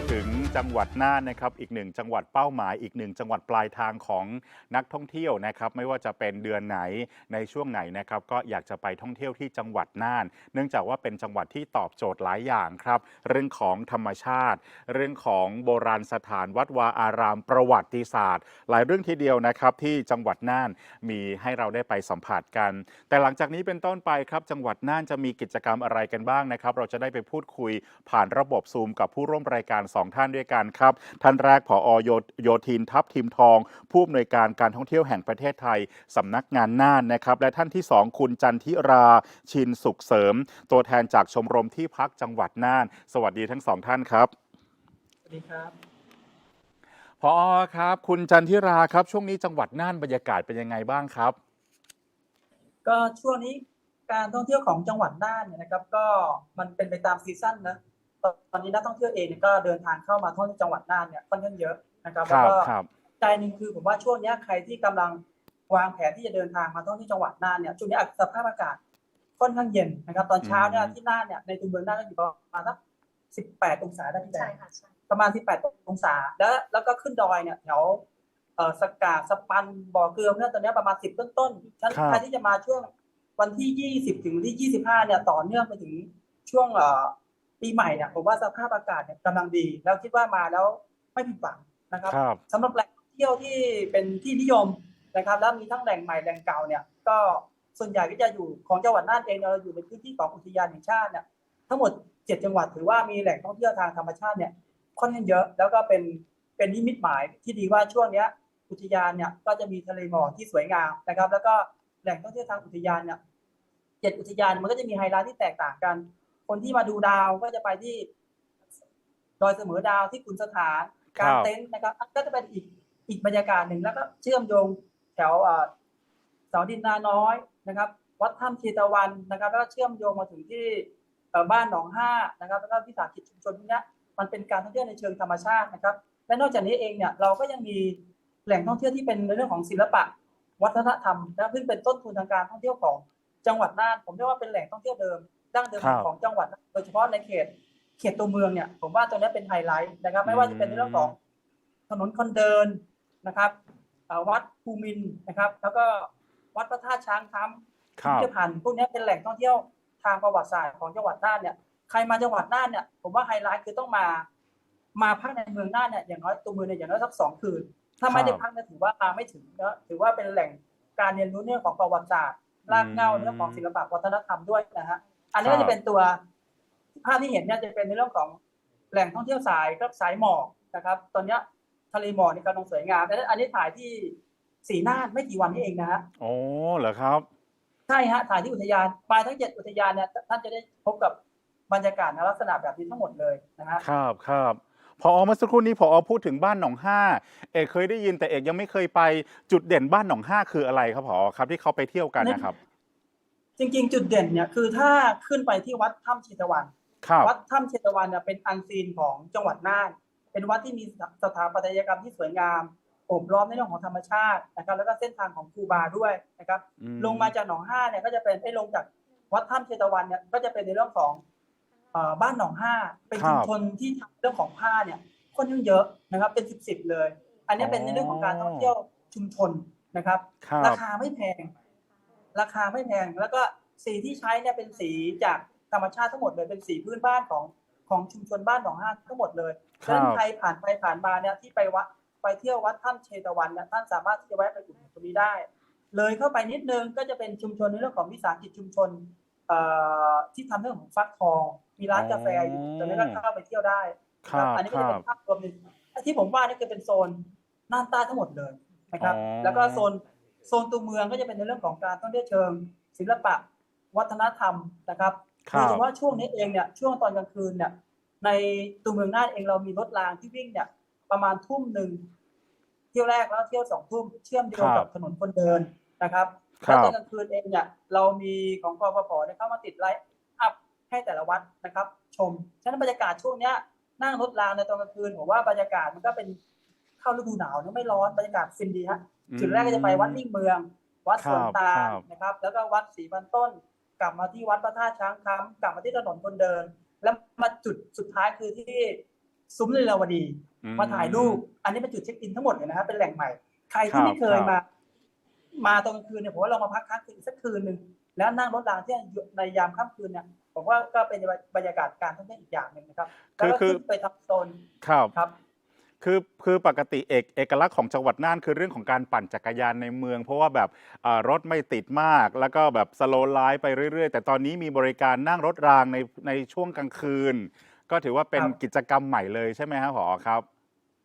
ดถึง จังหวัดน่านนะครับอีกหนึ่งจังหวัดเป้าหมายอีกหนึ่งจังหวัดปลายทางของนักท่องเที่ยวนะครับไม่ว่าจะเป็นเดือนไหนในช่วงไหนนะครับก็อยากจะไปท่องเที่ยวที่จังหวัดน่าน เนื่องจากว่าเป็นจังหวัดที่ตอบโจทย์หลายอย่างครับ เรื่องของธรรมชาติ เรื่องของโบราณสถานวัดวาอารามประวัติศาสตร์ หลายเรื่องทีเดียวนะครับที่จังหวัดน่านมีให้เราได้ไปสัมผัสกัน แต่หลังจากนี้เป็นต้นไปครับจังหวัดน่านจะมีกิจกรรมอะไรกันบ้างนะครับเราจะได้ไปพูดคุยผ่านระบบซูมกับผู้ร่วมรายการ 2 ท่านด้วยกันครับ ท่านแรกผอโยโยธินทัพทีมทอง ผู้อำนวยการการท่องเที่ยวแห่งประเทศไทยสำนักงานน่านนะครับ และท่านที่ 2 คุณจันทิราชินสุขเสริม ตัวแทนจากชมรมที่พักจังหวัดน่าน สวัสดีทั้งสองท่านครับ สวัสดีครับพอครับ คุณจันทิราครับ ช่วงนี้จังหวัดน่านบรรยากาศเป็นยังไงบ้างครับ ก็ช่วงนี้การท่องเที่ยวของจังหวัดน่านเนี่ยนะครับ ก็มันเป็นไปตามซีซั่นนะ ตตอนนี้นักท่องเที่ยวเองเนี่ยก็เดินทางเข้ามาท่องเที่ยวจังหวัดน่านเนี่ยค่อนข้างเยอะนะครับคแล้วรับก็ครับใจหนึ่งคือผมว่าช่วงเนี้ยใครที่กำลังวางแผนที่จะเดินทางมาท่องเที่ยวจังหวัดน่านเนี่ยช่วงนี้สภาพอากาศค่อนข้างเย็นนะครับ ตอนเช้าเนี่ยอืมที่น่านเนี่ยในตัวเมืองน่านก็อยู่ประมาณสักสิบแปดองศาได้ที่แดใช่งค่ะใช่ประมาณ18องศา แล้วแล้วก็ขึ้นดอยเนี่ยแถวเอ่อสกาดสปันบ่อเกลือเนี่ยตอนเนี้ยประมาณ10ต้นต้นๆฉะนันครับใครที่จะมาช่วงวันที่20ถึงวันที่25เนี่ยต่อเนื่องไปถึงช่วงเอ่อ ปีใหม่เนี่ยผมว่าสภาพอากาศเนี่ยกำลังดี แล้วคิดว่ามาแล้วไม่ผิดหวังนะครับครับสำหรับแหล่งท่องเที่ยวที่เป็นที่นิยมนะครับ แล้วมีทั้งแหล่งใหม่แหล่งเก่าเนี่ยก็ส่วนใหญ่ก็จะอยู่ของจังหวัดน่านเองเราอยู่ในพื้นที่ของอุทยานแห่งชาติเนี่ยทั้งหมด 7 จังหวัดถือว่ามีแหล่งท่องเที่ยวทางธรรมชาติเนี่ยค่อนข้างเยอะ แล้วก็เป็นเป็นนิมิตหมายที่ดีว่าช่วงเนี้ยอุทยานเนี่ยก็จะมีทะเลหมอกที่สวยงามนะครับ แล้วก็แหล่งท่องเที่ยวทางอุทยานเนี่ยเจ็ดอุทยานมันก็จะมีไฮไลท์ที่แตกต่างกัน คนที่มาดูดาวก็จะไปที่ดอยเสมอดาวที่ขุนสถานครับการเต็นท์นะครับก็จะเป็นอีกอีกบรรยากาศหนึ่งแล้วก็เชื่อมโยงแถวเอ่อเสาดินนาน้อยนะครับ วัดถ้ำเชตวันนะครับ แล้วก็เชื่อมโยงมาถึงที่เอ่อบ้านหนองห้านะครับ แล้วก็วิสาหกิจชุมชนพวกเนี้ยมันเป็นการท่องเที่ยวในเชิงธรรมชาตินะครับ และนอกจากนี้เองเนี่ยเราก็ยังมีแหล่งท่องเที่ยวที่เป็นในเรื่องของศิลปะ วัฒนธรรมนะซึ่งเป็นต้นทุนทางการท่องเที่ยวของจังหวัดน่านผมเรียกว่าเป็นแหล่งท่องเที่ยวเดิม ดั้งเดิมครับของจังหวัดน่านโดยเฉพาะในเขตเขตตัวเมืองเนี่ย ผมว่าตัวนี้เป็นไฮไลท์นะครับ ไม่ว่าจะเป็นในเรื่องของถนนคนเดินนะครับเอ่อวัดภูมินทร์นะครับ แล้วก็วัดพระธาตุช้างคำคพิรับพิธภัณฑ์พวกนี้เป็นแหล่งท่องเที่ยวทางประวัติศาสตร์ของจังหวัดน่านเนี่ยใครมาจังหวัดน่านเนี่ยผมว่าไฮไลท์คือต้องมามาพักในเมืองน่านเนี่ยอย่างน้อยตัวเมืองเนี่ยอย่างน้อยสักสองคืน ถ้าไม่ได้ครับพักเนี่ยถือว่ามาไม่ถึงนะถือว่าเป็นแหล่งการเรียนรู้เรื่องของประวัติศาสตร์รากเหง้าอืมเรื่องของศิลปะวัฒนธรรมด้วยนะฮะ อันนี้ครัก็บจะเป็นตัวภาพที่เห็นเนี่ยจะเป็นในเรื่องของแหล่งท่องเที่ยวสายก็สายหมอกนะครับ ตอนเนี้ยทะเลหมอกนี่กำลังสวยงามและอันนี้ถ่ายที่สีน่านไม่กี่วันนี้เองนะฮะโอ้เหรอครับ ใช่ฮะถ่ายที่อุทยานไปทั้งเจ็ดอุทยานเนี่ยท่านจะได้พบกับบรรยากาศในลักษณะแบบนี้ทั้งหมดเลยนะฮะครับครับพอเมื่อสักครู่นี้พอพูดถึงบ้านหนองห้า เอกเคยได้ยินแต่เอกยังไม่เคยไปจุดเด่นบ้านหนองห้าคืออะไรครับพอครับที่เขาไปเที่ยวกันนะครับ จริง ๆ จุดเด่นเนี่ยคือถ้าขึ้นไปที่วัดถ้ำชิตวัน ครับ วัดถ้ำเชตวันเนี่ยเป็นอันซีนของจังหวัดน่าน เป็นวัดที่มีสถาปัตยกรรมที่สวยงามโอบล้อมในเรื่องของธรรมชาตินะครับ แล้วก็เส้นทางของครูบาด้วยนะครับ อืลงมาจากหนองห้าเนี่ยก็จะเป็นไอ้ยลงจากวัดถ้ำเชตวันเนี่ยก็จะเป็นในเรื่องของเอ่อบ้านหนองห้า เป็นชุมชนที่ทำเรื่องของผ้าเนี่ยค่อนข้างเยอะนะครับ เป็นสิบสิบเลย อันนี้เป็นในเรื่องของการท่องเที่ยวชุมชนนะครับ ครัราบคาไม่แพง ราคาไม่แพง แล้วก็สีที่ใช้เนี่ยเป็นสีจากธรรมชาติทั้งหมดเลยเป็นสีพื้นบ้านของของชุมชนบ้านหนองห้าทั้งหมดเลยคฉะรันั้นบใครผ่านไปผ่านมาเนี่ยที่ไปวัดไปเที่ยววัดถ้ำเชตวันเนี่ยท่านสามารถที่จะแวะไปอุดหนุนตรงนี้ได้ เลยเข้าไปนิดนึงก็จะเป็นชุมชนในเรื่องของวิสาหกิจชุมชนเอ่อที่ทำเรื่องของฟักทอง มีร้านกาแฟอยู่ตรงนี้ก็เข้าไปเที่ยวได้ครันะบอันนี้คก็จะรัเป็บนภาพรวมหนึ่งที่ผมว่านี่คือเป็นโซนน่านใต้ทั้งหมดเลยนะครับอ๋อแล้วก็โซน โซนตัวเมืองก็จะเป็นในเรื่องของการท่องเที่ยวเชิง ศิลปะ วัฒนธรรมนะครับครัโดยบเฉพาะช่วงนี้เองเนี่ยช่วงตอนกลางคืนเนี่ยในตัวเมืองน่านเองเรามีรถรางที่วิ่งเนี่ยประมาณทุ่มหนึ่งเที่ยวแรกแล้วเที่ยวสองทุ่มเชื่อมโยงกับถนนคนเดินนะครับคแล้วรับตอนกลางคืนเองเนี่ยเรามีของกฟผเนี่ยเข้ามาติดไลท์อัพให้แต่ละวัดนะครับ ชมฉะนั้นบรรยากาศช่วงเนี้ยนั่งรถรางในตอนกลางคืนผมว่าบรรยากาศมันก็เป็นเข้าฤดูหนาวนะไม่ร้อนบรรยากาศฟินดีฮะ จุดแรกก็จะไปวัดนิ่งเมือง วัดสวนตาลครับนะครับ แล้วก็วัดศรีบันต้น กลับมาที่วัดพระธาตุช้างคำกลับมาที่ถนนคนเดิน แล้วมาจุดสุดท้ายคือที่ซุ้มลีลาวดีอืมาถ่ายรูป อันนี้เป็นจุดเช็คอินทั้งหมดเลยนะครับเป็นแหล่งใหม่ ใครที่ครับไม่เคยครับมา มาตอนกลางคืนเนี่ยผมว่าเรามาพักค้างคืนอีกสักคืนหนึ่งแล้วนั่งรถรางที่ในยามค่ำคืนเนี่ยผมว่าก็เป็นบรรยากาศการท่องเที่ยวอีกอย่างหนึ่งนะครับ แล้วก็คือขึ้นไปทำโซนครับ ครับคือคือปกติเอกเอกลักษณ์ของจังหวัดน่านคือเรื่องของการปั่นจักรยานในเมือง เพราะว่าแบบเอ่อรถไม่ติดมาก แล้วก็แบบสโลว์ไลฟ์ไปเรื่อย ๆ แต่ตอนนี้มีบริการนั่งรถรางในในช่วงกลางคืน ก็ถือว่าเป็นครับ กิจกรรมใหม่เลยใช่ไหมครับผอครับ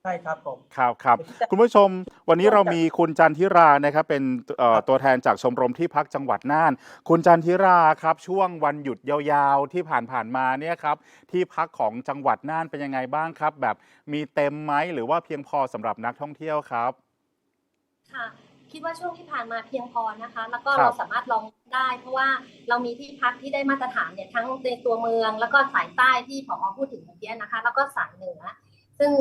ใช่ครับผม ครับครับเดี๋ยวที่จะคุณผู้ชมวันนี้เรามีคุณจันทิรานะครับเป็นเอ่อครับตัวแทนจากชมรมที่พักจังหวัดน่าน คุณจันทิราครับช่วงวันหยุดยาวๆที่ผ่านๆมาเนี่ยครับที่พักของจังหวัดน่านเป็นยังไงบ้างครับ แบบมีเต็มไหมหรือว่าเพียงพอสำหรับนักท่องเที่ยวครับ ค่ะ คิดว่าช่วงที่ผ่านมาเพียงพอนะคะ แล้วก็ครับ เราสามารถลองได้ เพราะว่าเรามีที่พักที่ได้มาตรฐานเนี่ยทั้งในตัวเมือง แล้วก็สายใต้ที่ผอพูดถึงเมื่อกี้นะคะ แล้วก็สายเหนือ ซึ่ง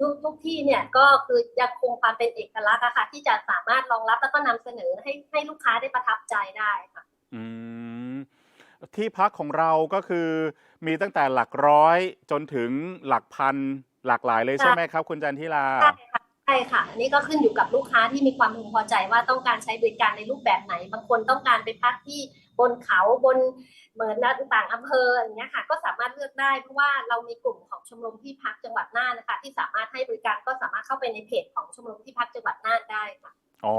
ทุกทุกที่เนี่ยก็คือยังคงความเป็นเอกลักษณ์อะค่ะ ที่จะสามารถรองรับแล้วก็นำเสนอให้ให้ลูกค้าได้ประทับใจได้ค่ะอืมที่พักของเราก็คือมีตั้งแต่หลักร้อยจนถึงหลักพันหลากหลายเลยใช่ใช่ไหมครับ คุณจันทิราใช่ค่ะใช่ค่ะอันนี้ก็ขึ้นอยู่กับลูกค้าที่มีความพึงพอใจว่าต้องการใช้บริการในรูปแบบไหน บางคนต้องการไปพักที่บนเขาบน เหมือนต่างอำเภออย่างเงี้ยค่ะก็สามารถเลือกได้เพราะว่าเรามีกลุ่มของชมรมที่พักจังหวัดน่านนะคะ ที่สามารถให้บริการก็สามารถเข้าไปในเพจของชมรมที่พักจังหวัดน่านได้ค่ะอ๋อ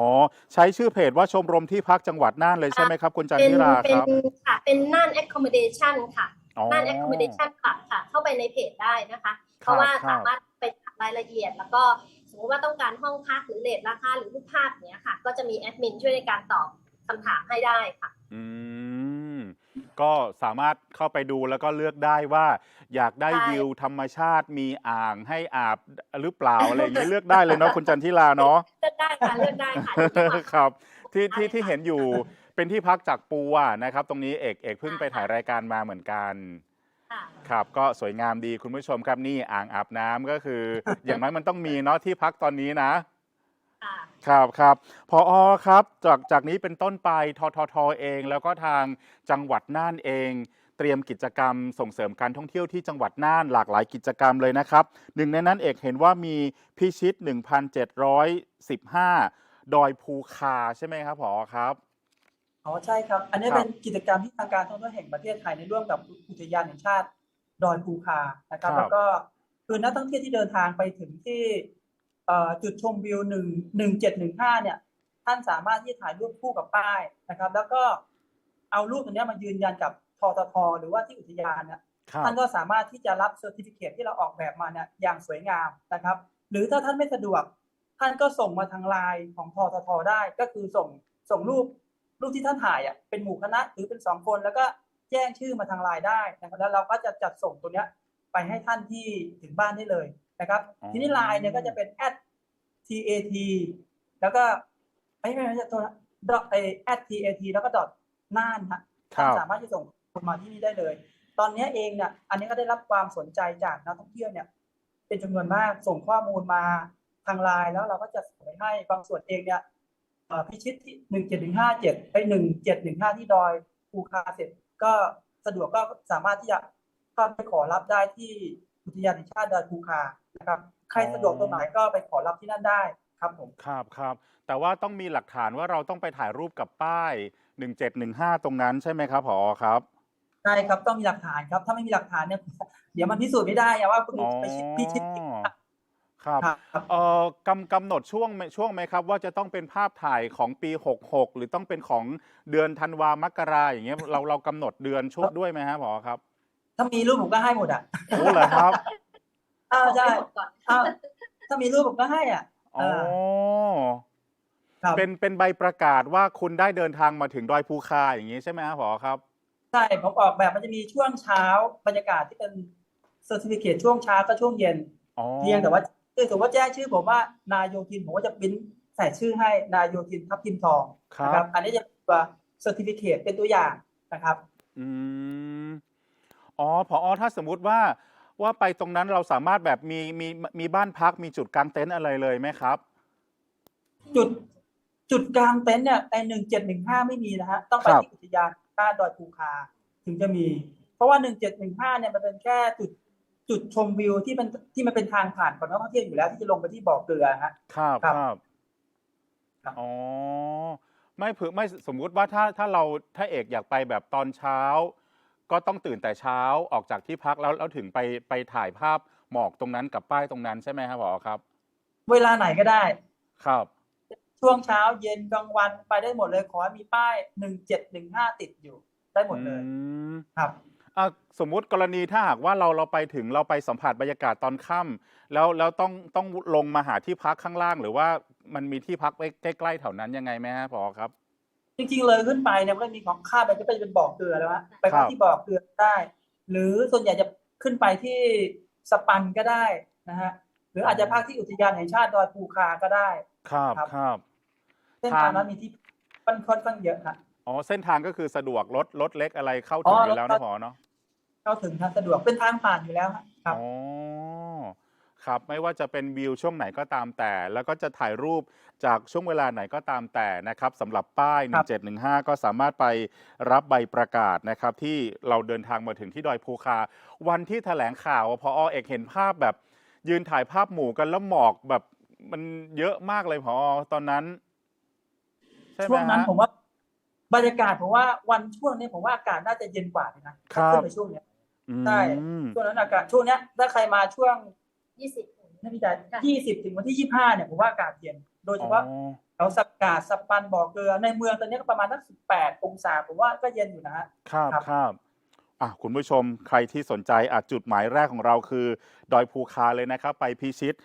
ใช้ชื่อเพจว่าชมรมที่พักจังหวัดน่านเลยใช่ไหมครับคุณจันเป็นทิราเป็คนรับค่ะ เป็นน่าน accommodation ค่ะอ๋อน่าน accommodation ค่ะค่ะ เข้าไปในเพจได้นะคะครับเพราะว่าครับสามารถไปถามรายละเอียดแล้วก็สมมติว่าต้องการห้องพักหรือเลทราคาหรือรูปภาพเนี้ยค่ะ ก็จะมีแอดมินช่วยในการตอบคำถามให้ได้ค่ะ อืม ก็สามารถเข้าไปดูแล้วก็เลือกได้ว่า อยากได้ใช่ วิวธรรมชาติมีอ่างให้อาบหรือเปล่าอะไรอย่างนี้เลือกได้เลยเนาะคุณจันทิราเนาะ เลือกได้ค่ะเลือกได้ค่ะอยู่ที่ว่าครับที่ได้ที่ค่ะที่เห็นอยู่เป็นที่พักจากปูอะนะครับ ตรงนี้เอกเอกเพิ่งไปถ่ายรายการมาเหมือนกันค่ะ ครับ ก็สวยงามดีคุณผู้ชมครับนี่อ่างอาบน้ำก็คือ อย่างน้อยมันต้องมีเนาะที่พักตอนนี้นะ ค่ะ ครับครับพออครับจากจากนี้เป็นต้นไปทททเอง แล้วก็ทางจังหวัดน่านเอง เตรียมกิจกรรมส่งเสริมการท่องเที่ยวที่จังหวัดน่านหลากหลายกิจกรรมเลยนะครับหนึ่งในนั้นเอกเห็นว่ามีพิชิต 1,715 ดอยภูคาใช่ไหมครับพอครับ อ๋อใช่ครับ อันนี้ครับ เป็นกิจกรรมที่ทางการท่องเที่ยวแห่งประเทศไทยในร่วมกับอุทยานแห่งชาติดอยภูคานะครับ แล้วก็คือนักท่องเที่ยวที่เดินทางไปถึงที่เอ่อ จุดชมวิวหนึ่งหนึ่งเจ็ดหนึ่งห้าเนี่ย ท่านสามารถที่จะถ่ายรูปคู่กับป้ายนะครับ แล้วก็เอารูปตัวเนี้ยมายืนยันกับทททหรือว่าที่อุทยานเนี่ยครับท่านก็สามารถที่จะรับเซอร์ติฟิเคที่เราออกแบบมาเนี่ยอย่างสวยงามนะครับ หรือถ้าท่านไม่สะดวก ท่านก็ส่งมาทางไลน์ของทททได้ก็คือส่งส่งรูปรูปที่ท่านถ่ายอะเป็นหมู่คณะหรือเป็นสองคน แล้วก็แจ้งชื่อมาทางไลน์ได้นะครับแล้วเราก็จะจัดส่งตัวเนี้ยไปให้ท่านที่ถึงบ้านได้เลยนะครับอ๋อทีนี้ไลน์เนี่ยก็จะเป็น at tat แล้วก็ไอ้ยไม่ไม่ใช่ตัวดอทไอ at tat แล้วก็ดอทน่านฮะครัท่านบสามารถที่ส่งคนมาที่นี่ได้เลย ตอนนี้เองเนี่ยอันนี้ก็ได้รับความสนใจจากนักท่องเที่ยวเนี่ย เป็นจำนวนมากส่งข้อมูลมาทางไลน์แล้วเราก็จะส่งไปให้บางส่วนเองเนี่ยเอ่อพิชิตที่หนึ่งเจ็ดหนึ่งห้าเจ็ดไปหนึ่งเจ็ดหนึ่งห้าที่ดอยภูคาเสร็จ ก็สะดวกก็สามารถที่จะเข้าไปขอรับได้ที่อุทยานแห่งชาติดอยภูคานะครับ ใครสะดวกตรงไหนก็ไปขอรับที่นั่นได้ครับผมครับครับ แต่ว่าต้องมีหลักฐานว่าเราต้องไปถ่ายรูปกับป้าย 1715 ตรงนั้นใช่ไหมครับผอครับใช่ครับต้องมีหลักฐานครับ ถ้าไม่มีหลักฐานเนี่ยเดี๋ยวมันพิสูจน์ไม่ได้อะว่าคุณอ๋อไปชิดพิชิตจริงครับครับเอ่อกำกำหนดช่วงไหมช่วงไหมครับ ว่าจะต้องเป็นภาพถ่ายของปี 66 หรือต้องเป็นของเดือนธันวามกราอย่างเงี้ยเราเรากำหนดเดือนช่วงด้วยไหมฮะผอครับ ถ้ามีรูปผมก็ให้หมดอะโอ้เหรอครับ อ้าวใช่บอกไว้หมดก่อนอ้าวถ้ามีรูปผมก็ให้อะอ๋อ ครับเป็นเป็นใบประกาศว่าคุณได้เดินทางมาถึงดอยภูคาอย่างนี้ใช่ไหมครับผอครับ ใช่ผมออกแบบมันจะมีช่วงเช้าบรรยากาศที่เป็นเซอร์ติฟิเคช่วงเช้าก็ช่วงเย็น อ๋อเพียงแต่ว่าคือสมมติว่าแจ้งชื่อผมว่านายโยธินผมก็จะปริ้นใส่ชื่อให้นายโยธินทับทิมทองครันะบครับอันนี้จะเป็นตัวเซอร์ติฟิเคเป็นตัวอย่างนะครับ อืม อ๋อพอถ้าสมมุติว่า ว่าไปตรงนั้นเราสามารถแบบมีมีมีบ้านพักมีจุดกางเต็นท์อะไรเลยไหมครับ จุดจุดกลางเต็นท์เนี่ยในหนึ่งเจ็ดหนึ่งห้าไม่มีนะฮะต้องไปครับที่อุทยานบ้านดอยภูคา ถึงจะมี เพราะว่าหนึ่งเจ็ดหนึ่งห้าเนี่ยมันเป็นแค่จุดจุดชมวิวที่มันที่มันเป็นทางผ่านของนักท่องเที่ยวอยู่แล้วที่จะลงไปที่บ่อเกลือฮะครับครับครับครับอ๋อไม่เผื่อไม่สมมุติว่าถ้าถ้าเราถ้าเอกอยากไปแบบตอนเช้า ก็ต้องตื่นแต่เช้าออกจากที่พักแล้วแล้วถึงไปไปถ่ายภาพหมอกตรงนั้นกับป้ายตรงนั้นใช่ไหมครับผอครับ เวลาไหนก็ได้ ครับ ช่วงเช้าเย็นกลางวันไปได้หมดเลยขอให้มีป้ายหนึ่งเจ็ดหนึ่งห้าติดอยู่ ได้หมดเลยอืมครับอะสมมุติกรณีถ้าหากว่าเราเราไปถึงเราไปสัมผัสบรรยากาศตอนค่ำแล้วแล้วต้องต้องลงมาหาที่พักข้างล่าง หรือว่ามันมีที่พักไว้ใกล้ๆแถวนั้นยังไงไหมฮะผอครับ จริงๆเลยขึ้นไปเนี่ยมันก็มีของข้ามไปก็เป็นบ่อเกลือแล้วฮะไปครัพักบที่บ่อเกลือได้ หรือส่วนใหญ่จะขึ้นไปที่สปันก็ได้นะฮะหรืออาจจะพักที่อุทยานแห่งชาติดอยภูคาก็ได้ ครับครับครับเส้นทางนั้นมีที่ค่อนค่อนข้างเยอะครับอ๋อเส้นทางก็คือสะดวกรถรถเล็กอะไรเข้าอ๋ถึงออยู่แล้วรถนะผอเนาะเข้าถึงทางสะดวกเป็นทางผ่านอยู่แล้วฮะครับอ๋อ ครับไม่ว่าจะเป็นวิวช่วงไหนก็ตามแต่ แล้วก็จะถ่ายรูปจากช่วงเวลาไหนก็ตามแต่นะครับสำหรับป้ายครับ1715 ก็สามารถไปรับใบประกาศนะครับ ที่เราเดินทางมาถึงที่ดอยภูคา วันที่แถลงข่าวพอเอกเห็นภาพแบบ ยืนถ่ายภาพหมู่กันแล้วหมอกแบบมันเยอะมากเลยพอตอนนั้นใช่ไหมช่วงนั้นฮะ ผมว่าบรรยากาศผมว่าวันช่วงนี้ผมว่าอากาศน่าจะเย็นกว่าเลยนะครับ ขึ้นไปช่วงเนี้ย ใช่ อืม ช่วงนั้นอากาศช่วงเนี้ยถ้าใครมาช่วง ยี่สิบนี่พี่จ๋าค่ะยี่สิบถึงวันที่ยี่ห้าเนี่ยผมว่าอากาศเย็น โดยเฉพาะอ๋อแถวสักกาดสปันบ่อเกลือในเมืองตอนนี้ก็ประมาณสักสิบแปดองศาผมว่าก็เย็นอยู่นะฮะครับครับครับอะคุณผู้ชมใครที่สนใจอะจุดหมายแรกของเราคือ ดอยภูคาเลยนะครับ ไปพิชิต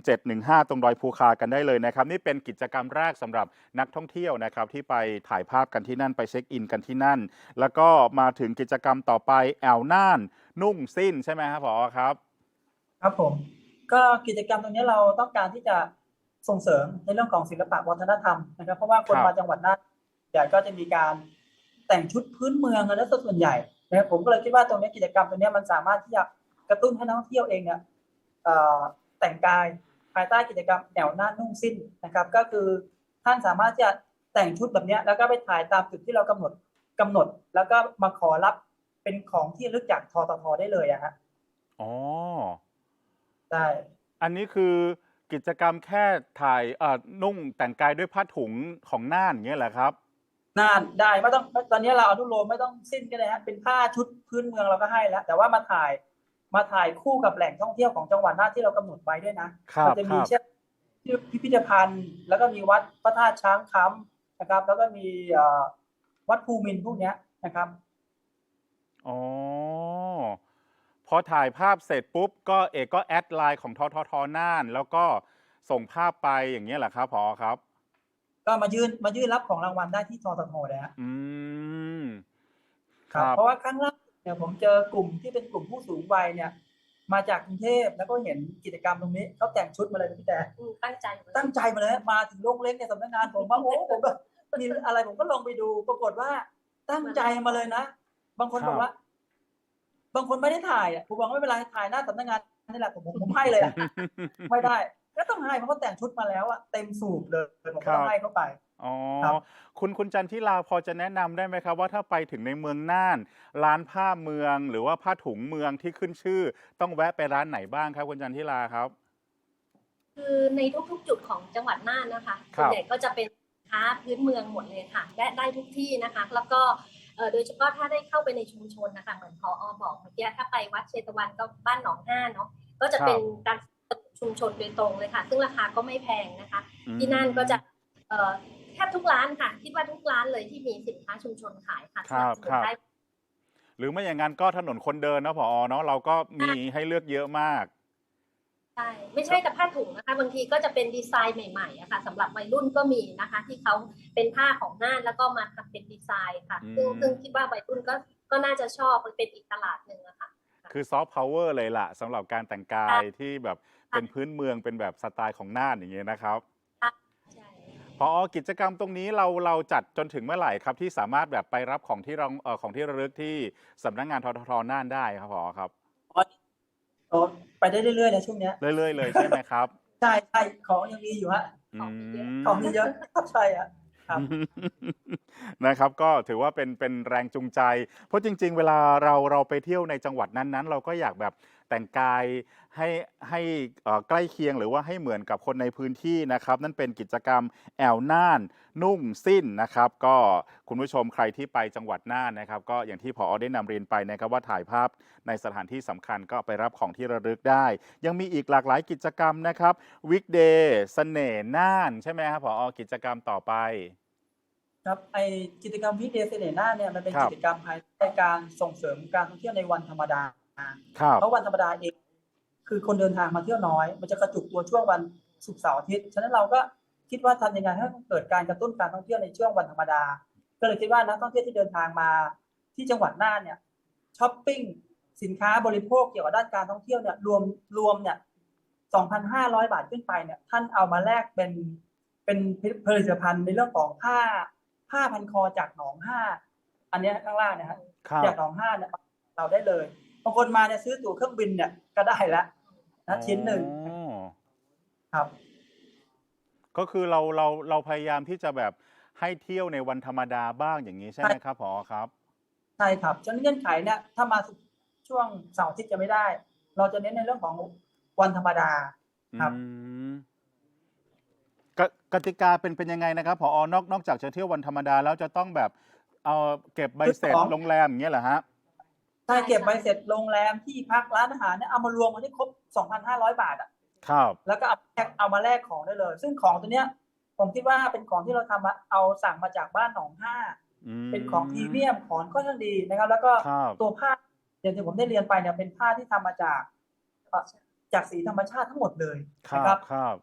1715 ตรงดอยภูคากันได้เลยนะครับ นี่เป็นกิจกรรมแรกสำหรับนักท่องเที่ยวนะครับ ที่ไปถ่ายภาพกันที่นั่นไปเช็คอินกันที่นั่น แล้วก็มาถึงกิจกรรมต่อไปแอวน่าน นุ่งสิ้นใช่ไหมครับผอครับ ครับผม ก็กิจกรรมตรงนี้เราต้องการที่จะส่งเสริมในเรื่องของศิลปะวัฒนธรรมนะครับ เพราะว่าคนครับ มาจังหวัดน่านใหญ่ก็จะมีการแต่งชุดพื้นเมืองกันและส่วนใหญ่นะครับผมก็เลยคิดว่าตรงนี้กิจกรรมตรงนี้มันสามารถที่จะกระตุ้นให้นักท่องเที่ยวเองเนี่ยเอ่อแต่งกายภายใต้กิจกรรมแนวหน้านุ่งสิ้นนะครับ ก็คือท่านสามารถที่จะแต่งชุดแบบเนี้ยแล้วก็ไปถ่ายตามจุดที่เรากำหนดกำหนด แล้วก็มาขอรับเป็นของที่ระลึกจากทททได้เลยอะฮะ อ๋อ ได้ อันนี้คือกิจกรรมแค่ถ่ายเอ่อนุ่งแต่งกายด้วยผ้าถุงของน่านอย่างเงี้ยแหละครับ น่านได้ไม่ต้องตอนนี้เราอนุโลมไม่ต้องสิ้นก็ได้ฮะเป็นผ้าชุดพื้นเมืองเราก็ให้แล้ว แต่ว่ามาถ่ายมาถ่ายคู่กับแหล่งท่องเที่ยวของจังหวัดน่านที่เรากำหนดไว้ด้วยนะครับมัจะมีครับ เช่นพิพิธภัณฑ์ แล้วก็มีวัดพระธาตุช้างค้ำนะครับ แล้วก็มีเอ่อวัดภูมินทร์พวกเนี้ยนะครับ อ๋อ พอถ่ายภาพเสร็จปุ๊บก็เอกก็แอดไลน์ของทททน่าน แล้วก็ส่งภาพไปอย่างเงี้ยแหละครับพอครับ ก็มายื่นมายื่นรับของรางวัลได้ที่ทททเลยฮะอืมคครับรับ เพราะว่าครั้งล่าสุดเนี่ยผมเจอกลุ่มที่เป็นกลุ่มผู้สูงวัยเนี่ย มาจากกรุงเทพแล้วก็เห็นกิจกรรมตรงนี้เขาแต่งชุดมาเลยนะพี่แต่อืมตั้งใจไว้ตั้งใจมาเลยฮะมาถึงโรงเล็กในยสำนักงานผมว่าโอ้โหผมแบบมีอะไรผมก็ลองไปดู ปรากฏว่าตั้งใจมาเลยนะ บางคนครับบอกว่า บางคนไม่ได้ถ่ายอะผมบอกไม่เป็นไรถ่ายหน้าสำนักงานนี่แหละผมผมผมให้เลยอะไม่ได้ก็ต้องให้เพราะเขาแต่งชุดมาแล้วอะเต็มสูบเลยผมก็ต้องให้เข้าไปอ๋อครับคุณคุณจันทิลาพอจะแนะนำได้ไหมครับว่าถ้าไปถึงในเมืองน่าน ร้านผ้าเมือง หรือว่าผ้าถุงเมืองที่ขึ้นชื่อ ต้องแวะไปร้านไหนบ้างครับ คุณจันทิลาครับ คือในทุกๆจุดของจังหวัดน่านนะคะครัส่วบนใหญ่ก็จะเป็นค้าพื้นเมืองหมดเลยค่ะได้ได้ทุกที่นะคะ แล้วก็เอ่อ โดยเฉพาะถ้าได้เข้าไปในชุมชนนะคะเหมือนพออบอกเมื่อกี้ถ้าไปวัดเชตวันก็บ้านหนองห้าเนาะก็จะเป็นการชุมชนโดยตรงเลยค่ะ ซึ่งราคาก็ไม่แพงนะคะ ที่นั่นก็จะเอ่อแทบทุกร้านค่ะ คิดว่าทุกร้านเลยที่มีสินค้าชุมชนขายค่ะครับสนัสนุนครับได้หรือไม่อย่างนั้นก็ถนนคนเดินเนาะพอเนาะเราก็มีให้เลือกเยอะมาก ใช่ไม่ใช่แต่ผ้าถุงนะคะ บางทีก็จะเป็นดีไซน์ใหม่ๆอะค่ะสำหรับวัยรุ่นก็มีนะคะ ที่เขาเป็นผ้าของน่านแล้วก็มาทำเป็นดีไซน์ค่ะ ซึ่งอืม ซึ่งคิดว่าวัยรุ่นก็ก็น่าจะชอบมันเป็นอีกตลาดหนึ่งอะค่ะ คือซอฟต์พาวเวอร์เลยล่ะสำหรับการแต่งกายที่แบบเป็นพื้นเมืองเป็นแบบสไตล์ของน่านอย่างเงี้ยนะครับ ใช่พอกิจกรรมตรงนี้เราเราจัดจนถึงเมื่อไหร่ครับ ที่สามารถแบบไปรับของที่รองเอ่อของที่ระลึกที่สำนักงานทททน่านได้ครับพอครับ โอ้ไปได้เรื่อยๆเลยช่วงเนี้ย เรื่อยๆเลยใช่ไหมครับ ใช่ใช่ของยังมีอยู่ฮะ อืม ของมีเยอะครับใช่ฮะ ครับ นะครับก็ถือว่าเป็นเป็นแรงจูงใจ เพราะจริง ๆ เวลาเราเราไปเที่ยวในจังหวัดนั้นๆ เราก็อยากแบบ แต่งกายให้ให้เอ่อใกล้เคียงหรือว่าให้เหมือนกับคนในพื้นที่นะครับ นั่นเป็นกิจกรรมแอวน่าน นุ่งสิ้นนะครับ ก็คุณผู้ชมใครที่ไปจังหวัดน่านนะครับ ก็อย่างที่พอได้นำเรียนไปนะครับว่าถ่ายภาพในสถานที่สำคัญก็ไปรับของที่ระลึกได้ ยังมีอีกหลากหลายกิจกรรมนะครับวิกเดย์เสน่ห์น่าน ใช่ไหมครับพอกิจกรรมต่อไปครับไอกิจกรรมวิเดย์เสน่ห์หน้าเนี่ยมันเป็นครับกิจกรรมภายในการส่งเสริมการท่องเที่ยวในวันธรรมดาครับ เพราะวันธรรมดาเองคือคนเดินทางมาเที่ยวน้อย มันจะกระจุกตัวช่วงวันศุกร์เสาร์อาทิตย์ฉะนั้นเราก็คิดว่าทำยังไงให้เกิดการกระตุ้นการท่องเที่ยวในช่วงวันธรรมดา ก็เลยคิดว่านักท่องเที่ยวที่เดินทางมาที่จังหวัดน่านเนี่ยช้อปปิ้งสินค้าบริโภคเกี่ยวกับด้านการท่องเที่ยวเนี่ยรวมรวมเนี่ย2,500 บาทขึ้นไปเนี่ยท่านเอามาแลกเป็นเป็นผลิตภัณฑ์ในเรื่องของผ้าผ้าพันคอจากหนองห้าอันเนี้ยข้างล่างนะฮะครับจากหนองห้าเนี่ยเราได้เลย บางคนมาเนี่ยซื้อตั๋วเครื่องบินเนี่ยก็ได้แล้วนะชิ้นหนึ่งอ๋อครับ ก็คือเราเราเราพยายามที่จะแบบให้เที่ยวในวันธรรมดาบ้างอย่างนี้ใช่ไหมครับพอครับใช่ครับฉะนั้นเงื่อนไขเนี่ยถ้ามาช่วงเสาร์อาทิตย์จะไม่ได้ เราจะเน้นในเรื่องของวันธรรมดาครับอืมกกติกาเป็นเป็นยังไงนะครับพออนอกนอกจากจะเที่ยววันธรรมดาแล้วจะต้องแบบเอาเก็บใบเสร็จโรงแรมอย่างเงี้ยเหรอฮะ ถ้าเก็บใบเสร็จโรงแรมที่พักร้านอาหารเนี่ยเอามารวมกันให้ครบ 2,500 บาทอะครับแล้วก็เอาแลกเอามาแลกของได้เลย ซึ่งของตัวเนี้ยผมคิดว่าเป็นของที่เราทำมาเอาสั่งมาจากบ้านหนองห้าอืมเป็นของพรีเมียมของค่อนข้างดีนะครับ แล้วก็ครับตัวผ้าอย่างที่ผมได้เรียนไปเนี่ยเป็นผ้าที่ทำมาจากเอ่อจากสีธรรมชาติทั้งหมดเลยครันะครับบครับ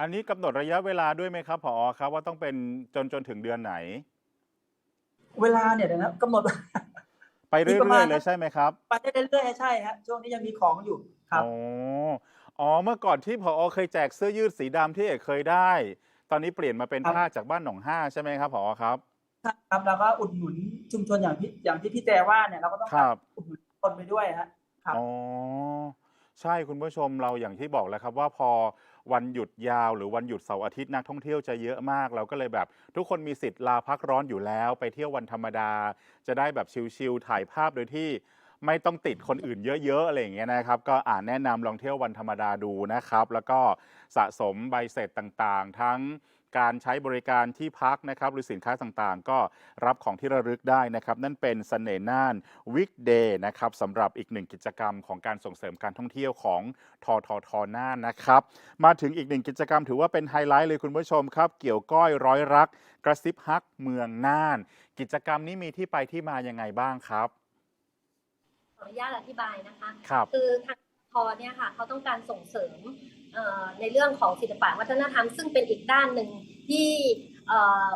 อันนี้กำหนดระยะเวลาด้วยไหมครับพอครับว่าต้องเป็นจนจนถึงเดือนไหน เวลาเนี่ยเดี๋ยวนะกำหนด ไปมีเรื่ประมาอยณๆเลยใช่ไหมครับ ไปได้เรื่อยๆใช่ฮะช่วงนี้ยังมีของอยู่ครับอ๋ออ๋อเมื่อก่อนที่พอเคยแจกเสื้อยืดสีดำที่เอกเคยได้ ตอนนี้เปลี่ยนมาเป็นครับผ้าจากบ้านหนองห้าใช่ไหมครับพอครับครับแล้วก็อุดหนุนชุมชนอย่างที่อย่างที่พี่แต่ว่าเนี่ยเราก็ต้องครับอุดหนุนคนไปด้วยฮะครับอ๋อใช่คุณผู้ชมเราอย่างที่บอกแล้วครับว่าพอ วันหยุดยาว หรือวันหยุดเสาร์อาทิตย์นักท่องเที่ยวจะเยอะมาก เราก็เลยแบบ ทุกคนมีสิทธิ์ลาพักร้อนอยู่แล้ว ไปเที่ยววันธรรมดา จะได้แบบชิลๆถ่ายภาพโดยที่ไม่ต้องติดคนอื่นเยอะๆอะไรอย่างเงี้ยนะครับ ก็อ่านแนะนำลองเที่ยววันธรรมดาดูนะครับ แล้วก็สะสมใบเสร็จต่างๆ ทั้ง การใช้บริการที่พักนะครับหรือสินค้าต่างๆ ก็รับของที่ระลึกได้นะครับ นั่นเป็นเสน่ห์น่านวิกเดย์นะครับสำหรับอีกหนึ่งกิจกรรมของการส่งเสริมการท่องเที่ยวของทททน่านนะครับ มาถึงอีกหนึ่งกิจกรรมถือว่าเป็นไฮไลท์เลยคุณผู้ชมครับ เกี่ยวก้อยร้อยรัก กระซิบฮักเมืองน่าน กิจกรรมนี้มีที่ไปที่มายังไงบ้างครับขออนุญาตอธิบายนะคะ ครับ คือทางทอเนี่ยค่ะเขาต้องการส่งเสริมเอ่อ ในเรื่องของศิลปะวัฒนธรรม ซึ่งเป็นอีกด้านหนึ่งที่เอ่อ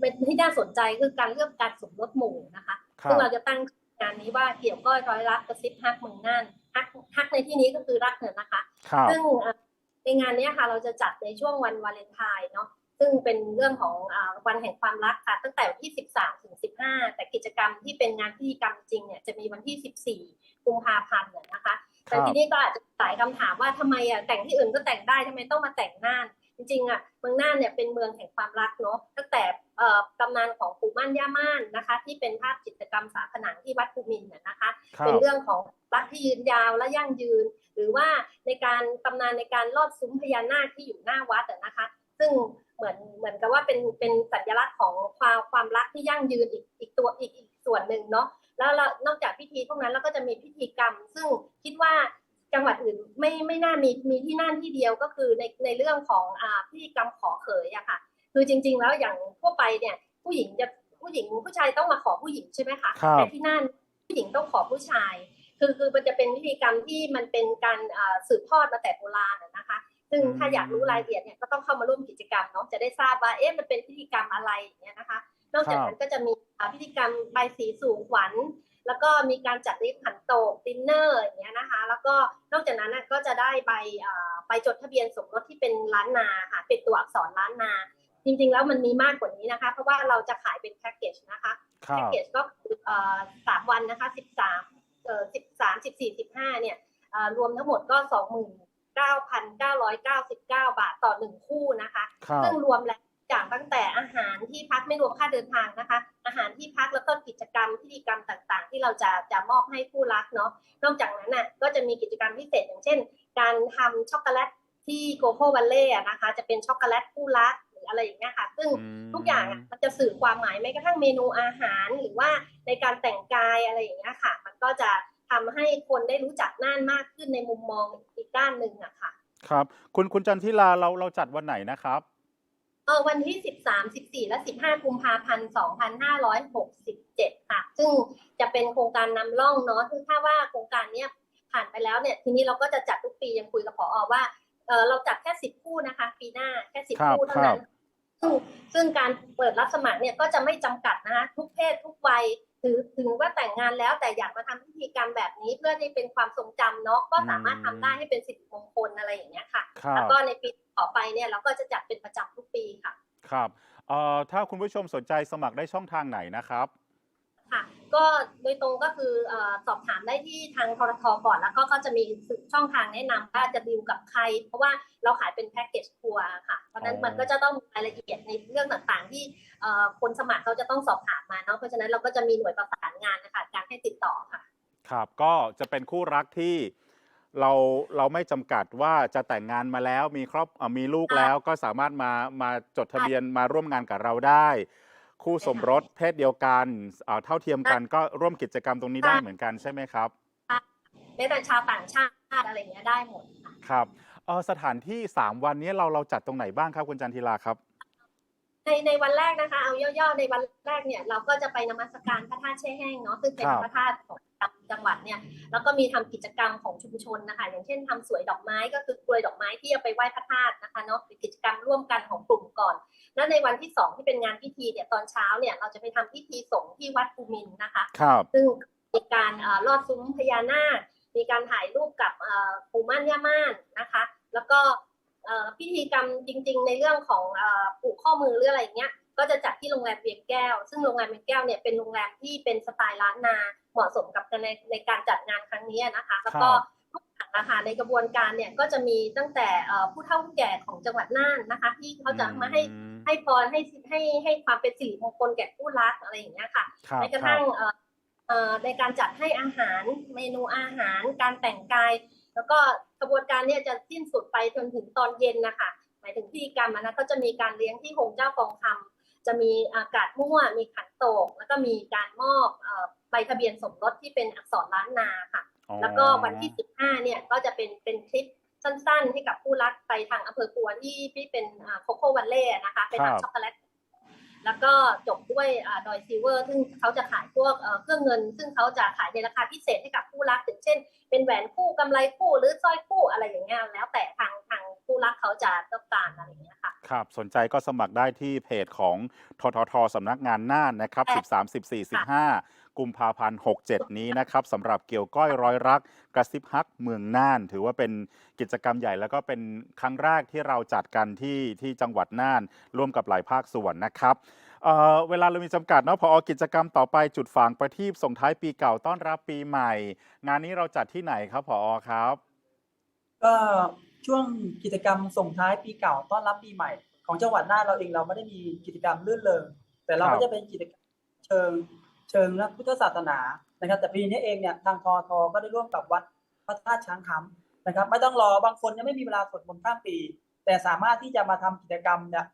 เป็นที่น่าสนใจคือการเรื่องการสมรสหมู่นะคะครัซึ่งบเราจะตั้งงานนี้ว่าเกี่ยวก้อยร้อยรักกระซิบฮักเมืองน่านฮักฮักในที่นี้ก็คือรักเนี่ยนะคะครับซึ่งเอ่อในงานเนี้ยค่ะเราจะจัดในช่วงวันวาเลนไทน์เนาะซึ่งเป็นเรื่องของอาวันแห่งความรักค่ะตั้งแต่วันที่ 13 ถึง 15 แต่กิจกรรมที่เป็นงานพิธีกรรมจริงเนี่ยจะมีวันที่ 14 กุมภาพันธ์เนี่ยนะคะค แต่รับทีนี้ก็อาจจะหลายคำถามว่าทำไมอะแต่งที่อื่นก็แต่งได้ทำไมต้องมาแต่งน่าน จริงๆอะเมืองน่านเนี่ยเป็นเมืองแห่งความรักเนาะตั้งแต่เอ่อตำนานของปู่ม่านย่าม่านนะคะ ที่เป็นภาพจิตรกรรมฝาผนังที่วัดภูมินทร์เนี่ยนะคะครัเป็นบเรื่องของรักที่ยืนยาวและยั่งยืน หรือว่าในการตำนานในการลอดซุ้มพญานาคที่อยู่หน้าวัดอะนะคะ ซึ่งเหมือนเหมือนกับว่าเป็นเป็นสัญลักษณ์ของความความรักที่ยั่งยืนอีกอีกตัวอีกอีกส่วนหนึ่งเนาะ แล้วเรานอกจากพิธีพวกนั้นเราก็จะมีพิธีกรรม ซึ่งคิดว่าจังหวัดอื่นไม่ไม่น่ามีมีที่น่านที่เดียวก็คือในในเรื่องของอ่าพิธีกรรมขอเขยอะค่ะ คือจริง ๆ แล้วอย่างทั่วไปเนี่ยผู้หญิงจะผู้หญิงผู้ชายต้องมาขอผู้หญิงใช่ไหมคะครับแต่ที่นั่นผู้หญิงต้องขอผู้ชาย คือคือมันจะเป็นพิธีกรรมที่มันเป็นการอ่าสืบทอดมาแต่โบราณอะนะคะ ซึ่งถ้าอยากรู้รายละเอียดเนี่ยก็ต้องเข้ามาร่วมกิจกรรมเนาะจะได้ทราบว่าเอ๊ะมันเป็นพิธีกรรมอะไรอย่างเงี้ยนะคะ นอกจากนั้นก็จะมีอ่า พิธีกรรมใบายสีสู่ขวัญแล้วก็มีการจัดริบขันโตกดินเนอร์อย่างเงี้ยนะคะ แล้วก็นอกจากนั้นน่ะก็จะได้ใบอ่าใบจดทะเบียนสมรสที่เป็นล้านนาค่ะเป็นตัวอักษรล้านนา จริงๆแล้วมันมีมากกว่านี้นะคะ เพราะว่าเราจะขายเป็นแพ็กเกจนะคะครัแพ็กบเกจก็คือเอ่อสามวันนะคะสิบสามเอ่อสิบสามสิบสี่สิบห้าเนี่ยเอ่อรวมทั้งหมดก็สองหมื่นเก้าพันเก้าร้อยเก้าสิบเก้าบาทต่อหนึ่งคู่นะคะครับซึ่งรวมแล้ว อย่างตั้งแต่อาหารที่พักไม่รวมค่าเดินทางนะคะ อาหารที่พักแล้วก็กิจกรรมพิธีกรรมต่างๆ ที่เราจะจะมอบให้ผู้รักเนาะนอกจากนั้นน่ะก็จะมีกิจกรรมพิเศษอย่างเช่น การทำช็อกโกแลตที่โกโก้วัลเล่นะคะ จะเป็นช็อกโกแลตผู้รักหรืออะไรอย่างเงี้ยค่ะ ซึ่งอืมทุกอย่างอะมันจะสื่อความหมายแม้กระทั่งเมนูอาหารหรือว่าในการแต่งกายอะไรอย่างเงี้ยค่ะ มันก็จะทำให้คนได้รู้จักน่านมากขึ้นในมุมมองอีกด้านหนึ่งอะค่ะ ครับ คุณคุณจันทิลาเราเราจัดวันไหนนะครับ เออวันที่ 13 14 และ 15 กุมภาพันธ์ 2567 ค่ะ ซึ่งจะเป็นโครงการนำร่องเนาะซึ่งถ้าว่าโครงการเนี้ยผ่านไปแล้วเนี่ย ทีนี้เราก็จะจัดทุกปียังคุยกับผอว่าเออเราจัดแค่ 10 คู่นะคะ ปีหน้าแค่ครั10บคู่เท่านั้นครับซึ่งซึ่งการเปิดรับสมัครเนี่ยก็จะไม่จำกัดนะคะทุกเพศทุกวัย ถือถึงว่าแต่งงานแล้วแต่อยากมาทำพิธีกรรมแบบนี้เพื่อให้เป็นความทรงจำเนาะก็สามารถทำได้ให้เป็นสิริมงคลอะไรอย่างเงี้ยค่ะครัแล้วบก็ในปีต่อไปเนี่ยเราก็จะจัดเป็นประจำทุกปีค่ะ ครับเอ่อถ้าคุณผู้ชมสนใจสมัครได้ช่องทางไหนนะครับ ค่ะก็โดยตรงก็คือเอ่อสอบถามได้ที่ทางทรทก่อนแล้วก็ก็จะมีช่องทางแนะนำว่าจะดีลกับใคร เพราะว่าเราขายเป็นแพ็กเกจทัวร์ค่ะ เพราะฉะนั้นอ๋อมันก็จะต้องมีรายละเอียดในเรื่องต่างๆ ที่เอ่อคนสมัครเขาจะต้องสอบถามมาเนาะเพราะฉะนั้นเราก็จะมีหน่วยประสานงานนะคะการให้ติดต่อค่ะ ครับก็จะเป็นคู่รักที่เราเราไม่จำกัดว่าจะแต่งงานมาแล้วมีครอบเอ่อมีลูกแล้วก็สามารถมามาจดทะเบียนมาร่วมงานกับเราได้ คู่สมรสเพศเดียวกันเอ่อเท่าเทียมกันก็ร่วมกิจกรรมตรงนี้ได้เหมือนกันใช่ไหมครับ แม้แต่ชาวต่างชาติอะไรอย่างเงี้ยได้หมดค่ะครับเอ่อสถานที่ 3 วันนี้เราเราจัดตรงไหนบ้างครับคุณจันทิลาครับ ในในวันแรกนะคะ เอาย่อๆในวันแรกเนี่ย เราก็จะไปนมัสการพระธาตุแช่แห้งเนาะซึ่งเป็นครับ พระธาตุของจังหวัดเนี่ย แล้วก็มีทำกิจกรรมของชุมชนนะคะ อย่างเช่นทำสวยดอกไม้ก็คือกลวยดอกไม้ที่จะไปไหว้พระธาตุนะคะเนาะเป็นกิจกรรมร่วมกันของกลุ่มก่อน แล้วในวันที่สองที่เป็นงานพิธีเนี่ยตอนเช้าเนี่ยเราจะไปทำพิธีสงฆ์ที่วัดภูมินทร์นะคะครับซึ่งมีการเอ่อลอดซุ้มพญานาค มีการถ่ายรูปกับเอ่อปู่ม่านย่าม่านนะคะ แล้วก็เอ่อพิธีกรรมจริง ๆ ในเรื่องของเอ่อผูกข้อมือหรืออะไรอย่างเงี้ยก็จะจัดที่โรงแรมเวียงแก้ว ซึ่งโรงแรมเวียงแก้วเนี่ยเป็นโรงแรมที่เป็นสไตล์ล้านนา เหมาะสมกับในในการจัดงานครั้งนี้นะคะ แล้วก็ครับทุกอย่างนะคะในกระบวนการเนี่ยก็จะมีตั้งแต่เอ่อผู้เฒ่าผู้แก่ของจังหวัดน่านนะคะ ที่เขาจะมาให้อืม ให้พรให้ให้ให้ความเป็นสิริมงคลแก่ผู้รักอะไรอย่างเงี้ยค่ะครับแม้กระครัทั่บงเอ่อเอ่อในการจัดให้อาหารเมนูอาหารการแต่งกาย แล้วก็กระบวนการเนี่ยจะสิ้นสุดไปจนถึงตอนเย็นนะคะหมายถึงพิธีกรรมอะนะก็จะมีการเลี้ยงที่โฮงเจ้าฟองคำจะมีอากาศมั่วมีขันโตก แล้วก็มีการมอบเอ่อใบทะเบียนสมรสที่เป็นอักษรล้านนาค่ะอ๋อแล้วก็วันที่ 15เนี่ยก็จะเป็นเป็นคลิป สั้นๆ ให้กับผู้รักไปทางอำเภอปัวที่ที่เป็นโคโค่วันเล่นะคะเป็นครับทำช็อกโกแลตแล้วก็จบด้วยอ่าดอยซิลเวอร์ ซึ่งเขาจะขายพวกเอ่อเครื่องเงิน ซึ่งเขาจะขายในราคาพิเศษให้กับผู้รักอย่างเช่น เป็นแหวนคู่กำไรคู่หรือสร้อยคู่อะไรอย่างเงี้ยแล้วแต่ทางทางผู้รักเขาจะต้องการอะไรอย่างเงี้ยค่ะครับ สนใจก็สมัครได้ที่เพจของทททสำนักงานน่านนะครับ 13 14 15 กุมภาพันธ์ 67 นี้นะครับสำหรับเกี่ยวก้อยร้อยรัก กระซิบฮักเมืองน่าน ถือว่าเป็นกิจกรรมใหญ่แล้วก็เป็นครั้งแรกที่เราจัดกันที่ที่จังหวัดน่าน ร่วมกับหลายภาคส่วนนะครับเอ่อเวลาเรามีจำกัดเนาะพอกิจกรรมต่อไปจุดฝางประทีปส่งท้ายปีเก่าต้อนรับปีใหม่ งานนี้เราจัดที่ไหนครับพอครับก็ช่วงกิจกรรมส่งท้ายปีเก่าต้อนรับปีใหม่ ของจังหวัดน่านเราเองเราไม่ได้มีกิจกรรมลื่นเริงแต่เราครับก็จะเป็นกิจกรรมเชิง เชิงนักพุทธศาสนานะครับ แต่ปีนี้เองเนี่ยทางทอทก็ได้ร่วมกับวัดพระธาตุช้างคำนะครับ ไม่ต้องรอบางคนยังไม่มีเวลาสวดมนต์ข้ามปี แต่สามารถที่จะมาทำกิจกรรมเนี่ย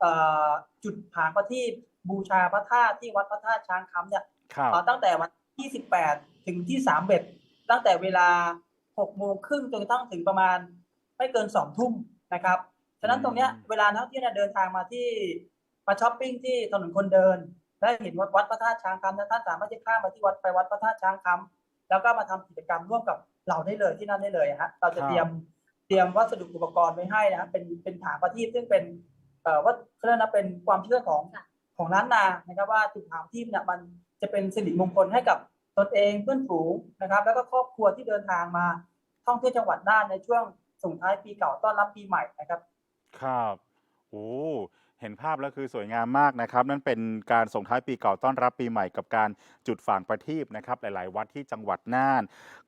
เอ่อจุดผางประทีปบูชาพระธาตุที่วัดพระธาตุช้างคำเนี่ยครับเอ่อตั้งแต่วันที่ 18 ถึงที่31ตั้งแต่เวลา6โมงครึ่งจนกระทั่งถึงประมาณไม่เกิน2ทุ่มนะครับ ฉะนั้นตรงเนี้ยอืมเวลานักท่องเที่ยวเนี่ยเดินทางมาที่มาช้อปปิ้งที่ถนนคนเดิน และเห็นวัดวัดพระธาตุช้างคำนะท่านสามารถจะข้ามมาที่วัดไปวัดพระธาตุช้างคำแล้วก็มาทำกิจกรรมร่วมกับเราได้เลยที่นั่นได้เลยอะฮะเราจะเตรียมเตรียมวัสดุอุปกรณ์ไว้ให้นะครับเป็นเป็นถางประทีปซึ่งเป็นเอ่อวัดเขาเรียกนะเป็นความเชื่อของค่ะของล้านนานะครับ ว่าจุดถางประทีปเนี่ยมันจะเป็นสิริมงคลให้กับตนเองเพื่อนฝูงนะครับ แล้วก็ครอบครัวที่เดินทางมาท่องเที่ยวจังหวัดน่านในช่วงส่งท้ายปีเก่าต้อนรับปีใหม่นะครับ ครับโอ้ เห็นภาพแล้วคือสวยงามมากนะครับ นั่นเป็นการส่งท้ายปีเก่าต้อนรับปีใหม่กับการจุดฝางประทีปนะครับ หลาย ๆ วัดที่จังหวัดน่าน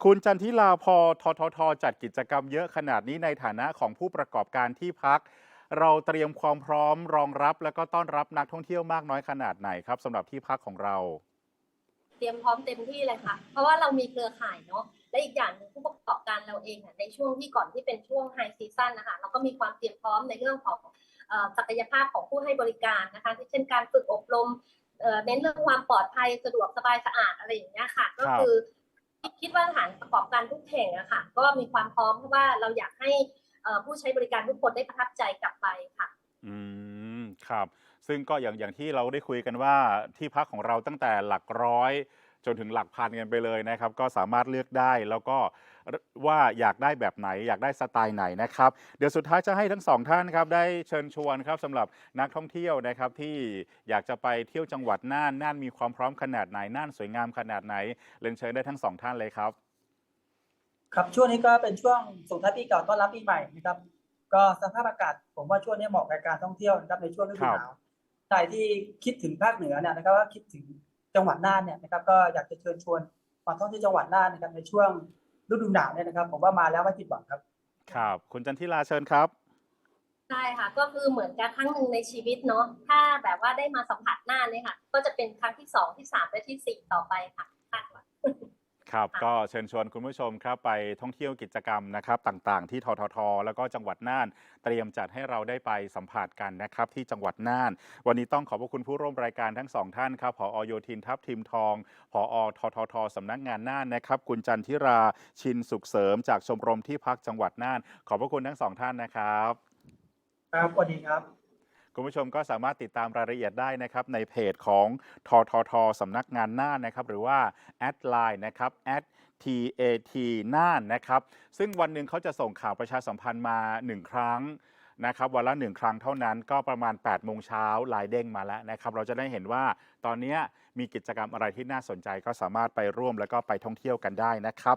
คุณจันทิลาพอทททจัดกิจกรรมเยอะขนาดนี้ในฐานะของผู้ประกอบการที่พัก เราเตรียมความพร้อมรองรับ แล้วก็ต้อนรับนักท่องเที่ยวมากน้อยขนาดไหนครับสำหรับที่พักของเรา เตรียมพร้อมเต็มที่เลยค่ะ เพราะว่าเรามีเครือข่ายเนาะและอีกอย่างหนึ่งผู้ประกอบการเราเองในช่วงที่ก่อนที่เป็นช่วงไฮซีซั่นนะคะเราก็มีความเตรียมพร้อมในเรื่องของ ศักยภาพของผู้ให้บริการนะคะที่เช่นการฝึกอบรมเอ่อเน้นเรื่องความปลอดภัยสะดวกสบายสะอาดอะไรอย่างเงี้ยค่ะ ก็คือคิดว่าสถานประกอบการทุกแห่งอะค่ะ ก็มีความพร้อมเพราะว่าเราอยากให้เอ่อผู้ใช้บริการทุกคนได้ประทับใจกลับไปค่ะ อืมครับ ซึ่งก็อย่างอย่างที่เราได้คุยกันว่าที่พักของเราตั้งแต่หลักร้อย จนถึงหลักพันกันไปเลยนะครับ ก็สามารถเลือกได้แล้วก็ ว่าอยากได้แบบไหน อยากได้สไตล์ไหนนะครับ เดี๋ยวสุดท้ายจะให้ทั้งสองท่านครับได้เชิญชวนครับสำหรับนักท่องเที่ยวนะครับที่อยากจะไปเที่ยวจังหวัดน่านน่านมีความพร้อมขนาดไหนน่านสวยงามขนาดไหนเรียนเชิญได้ทั้งสองท่านเลยครับ ครับช่วงนี้ก็เป็นช่วงส่งท้ายปีเก่าต้อนรับปีใหม่นะครับ ก็สภาพอากาศผมว่าช่วงนี้เหมาะกับการท่องเที่ยวนะครับในช่วงฤดูหนาวใครที่คิดถึงภาคเหนือเนี่ยนะครับว่าคิดถึงจังหวัดน่านเนี่ยนะครับก็อยากจะเชิญชวนมาท่องเที่ยวจังหวัดน่านนะครับในช่วง ฤดูหนาวเนี่ยนะครับผมว่ามาแล้วไม่ผิดหวังครับ ครับ คุณจันทิลาเชิญครับใช่ค่ะ ก็คือเหมือนกับครั้งหนึ่งในชีวิตเนาะถ้าแบบว่าได้มาสัมผัสหน้าเลยค่ะ ก็จะเป็นครั้งที่สองที่สามและที่สี่ต่อไปค่ะคาดหวัง ครับค่ะก็เชิญชวนคุณผู้ชมครับไปท่องเที่ยวกิจกรรมนะครับต่างๆ ที่ททท แล้วก็จังหวัดน่าน เตรียมจัดให้เราได้ไปสัมผัสกันนะครับที่จังหวัดน่าน วันนี้ต้องขอบพระคุณผู้ร่วมรายการทั้งสองท่านครับผอโยธินทัพทิมทองผอทททสำนักงานน่านนะครับคุณจันทิราชินสุขเสริม จากชมรมที่พักจังหวัดน่าน ขอบพระคุณทั้งสองท่านนะครับ ครับสวัสดีครับ คุณผู้ชมก็สามารถติดตามรายละเอียดได้นะครับในเพจของทททสำนักงานน่านนะครับ หรือว่าแอดไลน์นะครับ @tat น่านนะครับ ซึ่งวันหนึ่งเขาจะส่งข่าวประชาสัมพันธ์มา 1 ครั้งนะครับวันละ1ครั้งเท่านั้นก็ประมาณ8โมงเช้าลายเด้งมาแล้วนะครับ เราจะได้เห็นว่าตอนนี้มีกิจกรรมอะไรที่น่าสนใจก็สามารถไปร่วมแล้วก็ไปท่องเที่ยวกันได้นะครับ